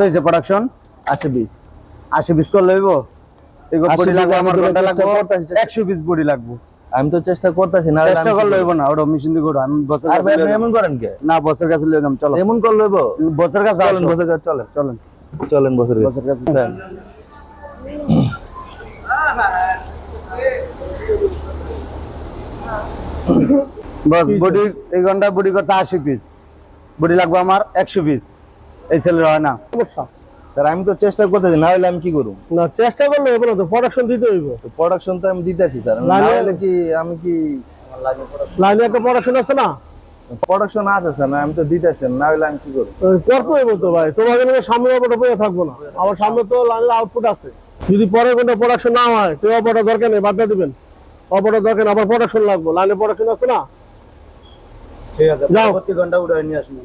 হয়েছে প্রোডাকশন আশি পিস আশি পিস করে লইব? এগুলো 80 বডি লাগবে আমার ঘণ্টা লাগবে। একশো পিস বডি লাগবে। আমি তো চেষ্টা করতেছি না চেষ্টা করে লইব না ওটা মেশিন দিয়ে করো আমি বছর কাছে ভাই আপনি লইব। এমন করেন কে? না বছর কাছে লইলাম চলো। এমন করে লইব? বছর কাছে চলেন বছর কাছে চলেন। চলেন। চলেন বছর বছর কাছে। চলেন। বস বডি এই ঘণ্টা বডি করছে আশি পিস বডি লাগবে আমার একশো পিস এই হয় না। সমস্যা? আমি তো চেষ্টা করতেছি না হলে আমি কি করব? না চেষ্টা করলে হবে না তো প্রোডাকশন দিতে হইব। প্রোডাকশন তো আমি দিতেছি স্যার না। হলে কি আমি কি লাইনে একটা প্রোডাকশন আছে না? প্রোডাকশন আছে স্যার আমি তো দিতেছি না হলে আমি কি করব? করতে হইব তো ভাই তোমাকে নিয়ে সামনে অপরটা পেয়ে থাকব না। আমার সামনে তো লাইনের আউটপুট আছে। যদি পরে কোনো প্রোডাকশন না হয় তো অপরটা দরকার নেই বাদ দিয়ে দিবেন। অপরটা দরকার নেই, আবার প্রোডাকশন লাগবে লাইনে প্রোডাকশন আছে না? ঠিক আছে যাও। পরবর্তী ঘণ্টা উঠে নিয়ে আসুন।